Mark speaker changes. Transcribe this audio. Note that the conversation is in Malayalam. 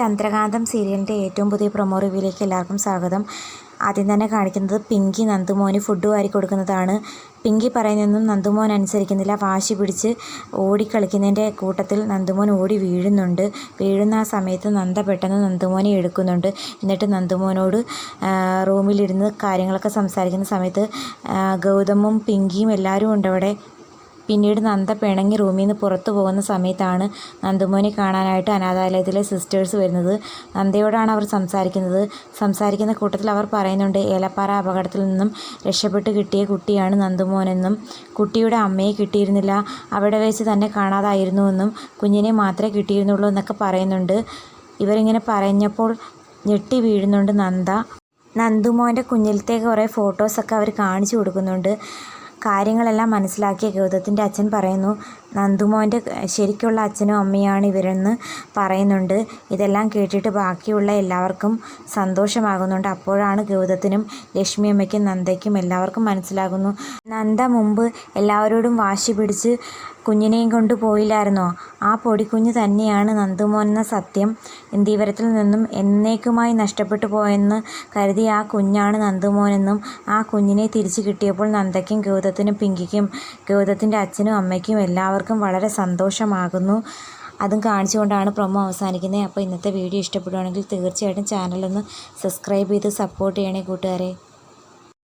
Speaker 1: ചന്ദ്രകാന്തം സീരിയലിന്റെ ഏറ്റവും പുതിയ പ്രൊമോ റിവ്യൂയിലേക്ക് എല്ലാവർക്കും സ്വാഗതം. ആദ്യം തന്നെ കാണിക്കുന്നത് പിങ്കി നന്ദുമോന് ഫുഡ് വാരി കൊടുക്കുന്നതാണ്. പിങ്കി പറയുന്നതൊന്നും നന്ദുമോൻ അനുസരിക്കുന്നില്ല. വാശി പിടിച്ച് ഓടിക്കളിക്കുന്നതിന്റെ കൂട്ടത്തിൽ നന്ദുമോൻ ഓടി വീഴുന്നുണ്ട്. വീഴുന്ന ആ സമയത്ത് നന്ദ പെട്ടെന്ന് നന്ദുമോനെ എടുക്കുന്നുണ്ട്. എന്നിട്ട് നന്ദുമോനോട് റൂമിലിരുന്ന് കാര്യങ്ങളൊക്കെ സംസാരിക്കുന്ന സമയത്ത് ഗൗതമും പിങ്കിയും എല്ലാവരും ഉണ്ട് അവിടെ പിന്നീട് നന്ദ പിണങ്ങി റൂമിൽ നിന്ന് പുറത്തു പോകുന്ന സമയത്താണ് നന്ദുമോനെ കാണാനായിട്ട് അനാഥാലയത്തിലെ സിസ്റ്റേഴ്സ് വരുന്നത്. നന്ദയോടാണ് അവർ സംസാരിക്കുന്നത്. സംസാരിക്കുന്ന കൂട്ടത്തിൽ അവർ പറയുന്നുണ്ട് ഏലപ്പാറ അപകടത്തിൽ നിന്നും രക്ഷപ്പെട്ട് കിട്ടിയ കുട്ടിയാണ് നന്ദുമോനെന്നും കുട്ടിയുടെ അമ്മയെ കിട്ടിയിരുന്നില്ല. അവിടെ വെച്ച് തന്നെ കാണാതായിരുന്നുവെന്നും കുഞ്ഞിനെ മാത്രമേ കിട്ടിയിരുന്നുള്ളൂ എന്നൊക്കെ പറയുന്നുണ്ട്. ഇവരിങ്ങനെ പറഞ്ഞപ്പോൾ ഞെട്ടി വീഴുന്നുണ്ട് നന്ദ. നന്ദുമോന്റെ കുഞ്ഞിലത്തെ കുറേ ഫോട്ടോസൊക്കെ അവർ കാണിച്ചു കൊടുക്കുന്നുണ്ട്. കാര്യങ്ങളെല്ലാം മനസ്സിലാക്കിയ ഗൗതത്തിന്റെ അച്ഛൻ പറയുന്നു നന്ദുമോന്റെ ശരിക്കുള്ള അച്ഛനും അമ്മയാണ് ഇവരെന്ന് പറയുന്നുണ്ട്. ഇതെല്ലാം കേട്ടിട്ട് ബാക്കിയുള്ള എല്ലാവർക്കും സന്തോഷമാകുന്നുണ്ട്. അപ്പോഴാണ് ഗൗതത്തിനും ലക്ഷ്മി അമ്മയ്ക്കും നന്ദയ്ക്കും എല്ലാവർക്കും മനസ്സിലാകുന്നു. നന്ദ മുമ്പ് എല്ലാവരോടും വാശി പിടിച്ച് കുഞ്ഞിനെയും കൊണ്ട് പോയില്ലായിരുന്നോ? ആ പൊടിക്കുഞ്ഞ് തന്നെയാണ് നന്ദുമോൻ എന്ന സത്യം. ഇന്ദീവരത്തിൽ നിന്നും എന്നേക്കുമായി നഷ്ടപ്പെട്ടു പോയെന്ന് കരുതി ആ കുഞ്ഞാണ് നന്ദുമോനെന്നും ആ കുഞ്ഞിനെ തിരിച്ചു കിട്ടിയപ്പോൾ നന്ദയ്ക്കും ഗൗതത്തിനും പിങ്കിക്കും ഗൗതത്തിന്റെ അച്ഛനും അമ്മയ്ക്കും എല്ലാവർക്കും വളരെ സന്തോഷമാകുന്നു. അതും കാണിച്ചുകൊണ്ടാണ് പ്രൊമോ അവസാനിക്കുന്നത്. അപ്പോൾ ഇന്നത്തെ വീഡിയോ ഇഷ്ടപ്പെടുവാണെങ്കിൽ തീർച്ചയായിട്ടും ചാനലൊന്ന് സബ്സ്ക്രൈബ് ചെയ്ത് സപ്പോർട്ട് ചെയ്യണേ കൂട്ടുകാരെ.